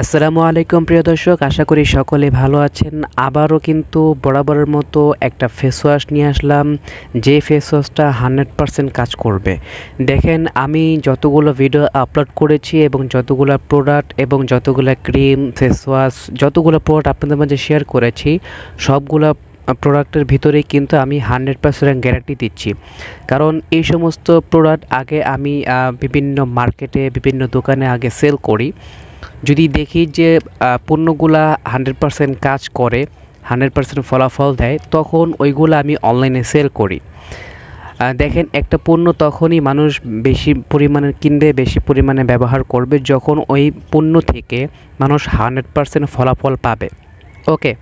আসসালামু আলাইকুম প্রিয় দর্শক, আশা করি সকলে ভালো আছেন। আবারও কিন্তু বরাবরের মতো একটা ফেস ওয়াশ নিয়ে আসলাম, যে ফেস ওয়াশটা হান্ড্রেড পারসেন্ট কাজ করবে। দেখেন, আমি যতগুলো ভিডিও আপলোড করেছি এবং যতগুলো প্রোডাক্ট এবং যতগুলো ক্রিম ফেস ওয়াশ যতগুলো প্রোডাক্ট আপনাদের মাঝে শেয়ার করেছি, সবগুলো প্রোডাক্টের ভিতরেই কিন্তু আমি হান্ড্রেড পার্সেন্ট গ্যারান্টি দিচ্ছি। কারণ এই সমস্ত প্রোডাক্ট আগে আমি বিভিন্ন মার্কেটে বিভিন্ন দোকানে আগে সেল করি। যদি দেখি যে পণ্যগুলা হান্ড্রেড পার্সেন্ট কাজ করে হান্ড্রেড পার্সেন্ট ফলাফল দেয়, তখন ওইগুলো আমি অনলাইনে সেল করি। দেখেন, একটা পণ্য তখনই মানুষ বেশি পরিমাণে কিনবে, বেশি পরিমাণে ব্যবহার করবে, যখন ওই পণ্য থেকে মানুষ হান্ড্রেড পার্সেন্ট ফলাফল পাবে। ওকে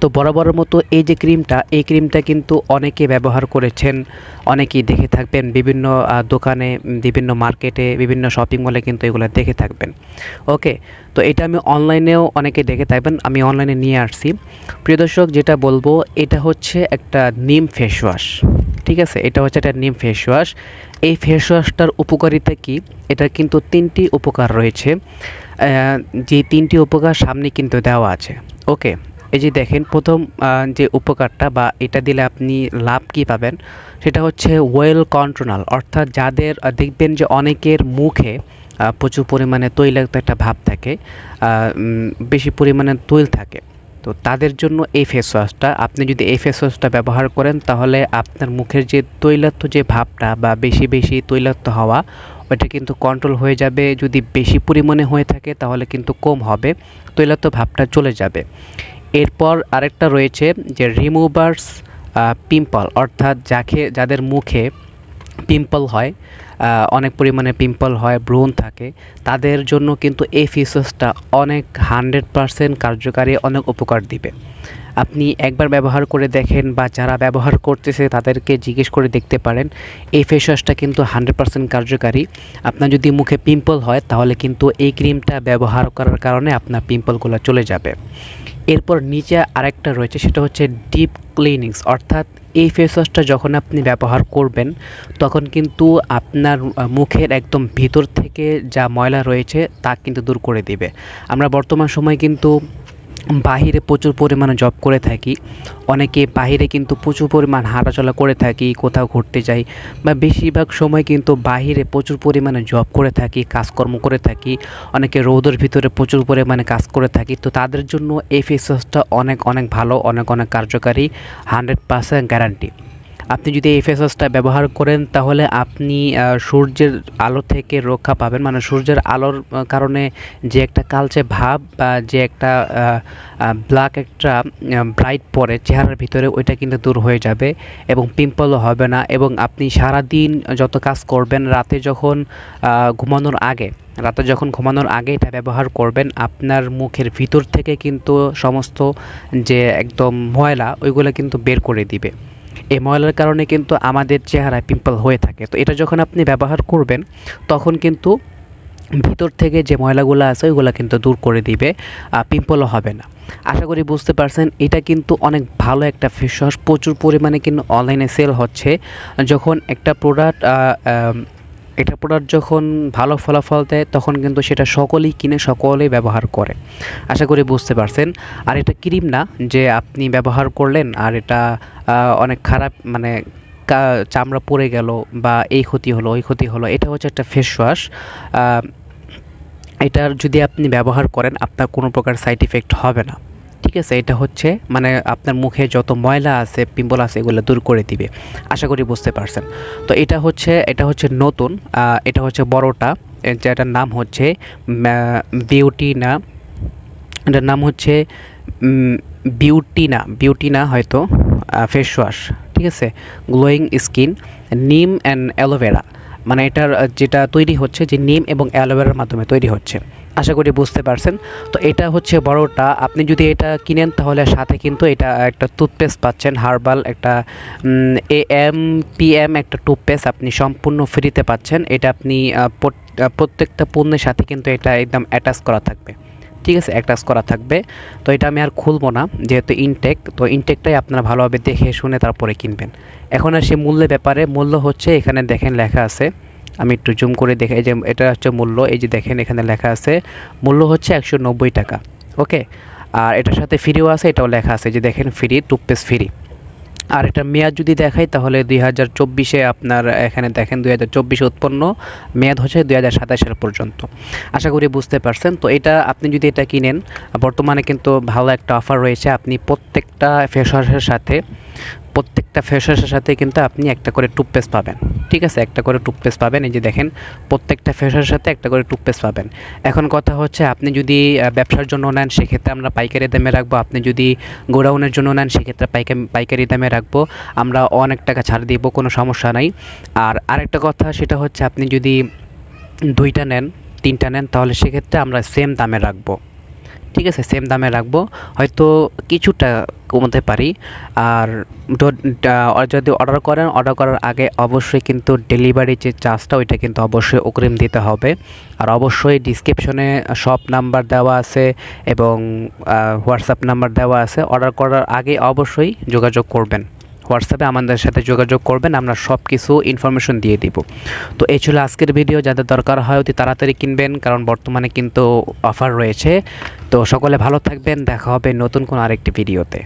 তো বরাবরের মতো এই যে ক্রিমটা, এই ক্রিমটা কিন্তু অনেকে ব্যবহার করেছেন। অনেকেই দেখে থাকবেন, বিভিন্ন দোকানে বিভিন্ন মার্কেটে, বিভিন্ন শপিং মলে কিন্তু এগুলো দেখে থাকবেন। ওকে, তো এটা আমি অনলাইনেও অনেকে দেখে থাকবেন, আমি অনলাইনে নিয়ে আসছি। প্রিয় দর্শক, যেটা বলব, এটা হচ্ছে একটা নিম ফেস ওয়াশ ঠিক আছে? এটা হচ্ছে একটা নিম ফেস ওয়াশ এই ফেস ওয়াশটার উপকারিতা কী? এটা কিন্তু তিনটি উপকার রয়েছে। যে তিনটি উপকার সামনে কিন্তু দেওয়া আছে। ওকে এই যে দেখেন, প্রথম যে উপকারটা বা এটা দিলে আপনি লাভ কি পাবেন, সেটা হচ্ছে ওয়েল কন্ট্রোনাল অর্থাৎ যাদের দেখবেন যে অনেকের মুখে প্রচুর পরিমাণে তৈলাক্ত একটা ভাব থাকে বেশি পরিমাণে তৈল থাকে। তো তাদের জন্য এই ফেস ওয়াশটা আপনি যদি এই ফেস ওয়াশটা ব্যবহার করেন, তাহলে আপনার মুখের যে তৈলাক্ত যে ভাবটা বা বেশি বেশি তৈলাক্ত হওয়া, ওইটা কিন্তু কন্ট্রোল হয়ে যাবে। যদি বেশি পরিমাণে হয়ে থাকে, তাহলে কিন্তু কম হবে, তৈলাক্ত ভাবটা চলে যাবে। এরপর আরেকটা রয়েছে যে রিমুভার্স পিম্পল অর্থাৎ যাকে, যাদের মুখে পিম্পল হয় অনেক পরিমাণে পিম্পল হয় ব্রণ থাকে, তাদের জন্য কিন্তু এই ফিচার্সটা অনেক হান্ড্রেড পারসেন্ট কার্যকারী, অনেক উপকার দিবে। আপনি একবার ব্যবহার করে দেখেন বা যারা ব্যবহার করতেছে তাদেরকে জিজ্ঞেস করে দেখতে পারেন, এই ফেস ওয়াশটা কিন্তু হান্ড্রেড পারসেন্ট কার্যকারী। আপনার যদি মুখে পিম্পল হয়, তাহলে কিন্তু এই ক্রিমটা ব্যবহার করার কারণে আপনার পিম্পলগুলো চলে যাবে। এরপর নিচে আরেকটা রয়েছে, সেটা হচ্ছে ডিপ ক্লিনিংস অর্থাৎ এই ফেস ওয়াশটা যখন আপনি ব্যবহার করবেন, তখন কিন্তু আপনার মুখের একদম ভিতর থেকে যা ময়লা রয়েছে তা কিন্তু দূর করে দিবে। আমরা বর্তমান সময় কিন্তু বাহিরে প্রচুর পরিমাণে জব করে থাকি। অনেকে বাহিরে কিন্তু প্রচুর পরিমাণ হাঁটাচলা করে থাকি, কোথাও ঘুরতে যাই বা বেশিরভাগ সময় কিন্তু বাহিরে প্রচুর পরিমাণে জব করে থাকি, কাজকর্ম করে থাকি। অনেকে রোদের ভিতরে প্রচুর পরিমাণে কাজ করে থাকি। তো তাদের জন্য এই ফেস ওয়াশটা অনেক অনেক ভালো, অনেক অনেক কার্যকারী হান্ড্রেড পার্সেন্ট গ্যারান্টি আপনি যদি এই ফেস ওয়াশটা ব্যবহার করেন, তাহলে আপনি সূর্যের আলো থেকে রক্ষা পাবেন। মানে সূর্যের আলোর কারণে যে একটা কালচে ভাব বা যে একটা ব্ল্যাক একটা ব্রাইট পরে চেহারার ভিতরে, ওইটা কিন্তু দূর হয়ে যাবে এবং পিম্পলও হবে না এবং আপনি সারা দিন যত কাজ করবেন, রাতে যখন ঘুমানোর আগে, রাতে যখন ঘুমানোর আগে এটা ব্যবহার করবেন, আপনার মুখের ভিতর থেকে কিন্তু সমস্ত যে একদম ময়লা, ওইগুলো কিন্তু বের করে দিবে। এই ময়লার কারণে কিন্তু আমাদের চেহারায় পিম্পল হয়ে থাকে। তো এটা যখন আপনি ব্যবহার করবেন, তখন কিন্তু ভিতর থেকে যে ময়লাগুলো আছে, ওইগুলো কিন্তু দূর করে দিবে পিম্পলও হবে না। আশা করি বুঝতে পারছেন, এটা কিন্তু অনেক ভালো একটা ফেস ওয়াশ প্রচুর পরিমাণে কিন্তু অনলাইনে সেল হচ্ছে। যখন একটা প্রোডাক্ট এটা প্রোডাক্ট যখন ভালো ফলাফল দেয়, তখন কিন্তু সেটা সকলেই কিনে, সকলেই ব্যবহার করে। আশা করি বুঝতে পারছেন। আর এটা ক্রিম না, যে আপনি ব্যবহার করলেন আর এটা অনেক খারাপ মানে চামড়া পড়ে গেল বা এই ক্ষতি হলো, ওই ক্ষতি হলো, এটা হচ্ছে একটা ফেস ওয়াশ এটার যদি আপনি ব্যবহার করেন, আপনার কোনো প্রকার সাইড ইফেক্ট হবে না। ঠিক আছে, এটা হচ্ছে মানে আপনার মুখে যত ময়লা আছে, পিম্পল আছে, এগুলো দূর করে দিবে। আশা করি বুঝতে পারছেন। তো এটা হচ্ছে এটা হচ্ছে নতুন এটা হচ্ছে বড়টা যেটার নাম হচ্ছে বিউটিনা, এটার নাম হচ্ছে বিউটিনা বিউটিনা হয়তো ফেস ওয়াশ ঠিক আছে? Glowing skin neem and aloe vera মানে এটার, যেটা তৈরি হচ্ছে, যে নিম এবং অ্যালোভেরার মাধ্যমে তৈরি হচ্ছে। আশা করি বুঝতে পারছেন। তো এটা হচ্ছে বড়টা। আপনি যদি এটা কিনেন তাহলে সাথে কিন্তু এটা একটা টুথপেস্ট পাচ্ছেন হার্বাল একটা এ এম পি এম একটা টুথপেস্ট আপনি সম্পূর্ণ ফ্রিতে পাচ্ছেন। এটা আপনি প্রত্যেকটা পণ্যের সাথে কিন্তু এটা একদম অ্যাটাচ করা থাকবে। ঠিক আছে? অ্যাটাচ করা থাকবে। তো এটা আমি আর খুলবো না, যেহেতু ইনটেক তো ইনটেকটাই আপনারা ভালোভাবে দেখে শুনে তারপরে কিনবেন। এখন আর সে মূল্যের ব্যাপারে। মূল্য হচ্ছে এখানে দেখেন লেখা আছে আমি একটু জুম করে দেখে যে এটা হচ্ছে মূল্য, এই যে দেখেন এখানে লেখা আছে, মূল্য হচ্ছে একশো নব্বই টাকা, ওকে? আর এটার সাথে ফ্রিও আছে, এটাও লেখা আছে যে দেখেন ফ্রি টুথপেস্ট ফ্রি আর এটা মেয়াদ যদি দেখাই, তাহলে দুই হাজার চব্বিশে আপনার এখানে দেখেন দুই হাজার চব্বিশে উৎপন্ন, মেয়াদ হচ্ছে দুই হাজার সাতাশের পর্যন্ত। আশা করি বুঝতে পারছেন, তো এটা আপনি যদি এটা কিনেন, বর্তমানে কিন্তু ভালো একটা অফার রয়েছে, আপনি প্রত্যেকটা ফেসওয়াশের সাথে প্রত্যেকটা ফেস ওয়াশের সাথে কিন্তু আপনি একটা করে টুথপেস্ট পাবেন। ঠিক আছে? একটা করে টুথপেস্ট পাবেন। এই যে দেখেন, প্রত্যেকটা ফেস ওয়াশের সাথে একটা করে টুথপেস্ট পাবেন। এখন কথা হচ্ছে আপনি যদি ব্যবসার জন্য নেন, সেক্ষেত্রে আমরা পাইকারি দামে রাখব। আপনি যদি গোডাউনের জন্য নেন, সেক্ষেত্রে পাইকারি পাইকারি দামে রাখব। আমরা অনেক টাকা ছাড় দিব, কোনো সমস্যা নাই। আর আরেকটা কথা, সেটা হচ্ছে আপনি যদি দুইটা নেন, তিনটা নেন, তাহলে সেক্ষেত্রে আমরা সেম দামে রাখব। ঠিক আছে সেম দামে রাখব। হয়তো কিছুটা কমাতে পারি। আর যদি অর্ডার করেন অর্ডার করার আগে অবশ্যই কিন্তু ডেলিভারি যে চার্জটা ওইটা কিন্তু অবশ্যই অগ্রিম দিতে হবে। আর অবশ্যই ডিসক্রিপশনে শপ নাম্বার দেওয়া আছে এবং হোয়াটসঅ্যাপ নাম্বার দেওয়া আছে। অর্ডার করার আগে অবশ্যই যোগাযোগ করবেন। হোয়াটসঅ্যাপে আমাদের সাথে যোগাযোগ করবেন, আমরা সব কিছু ইনফরমেশন দিয়ে দিব। তো এই ছিল আজকের ভিডিও যাদের দরকার হয় অতি তাড়াতাড়ি কিনবেন, কারণ বর্তমানে কিন্তু অফার রয়েছে। তো সকলে ভালো থাকবেন, দেখা হবে নতুন কোনো আরেকটি ভিডিওতে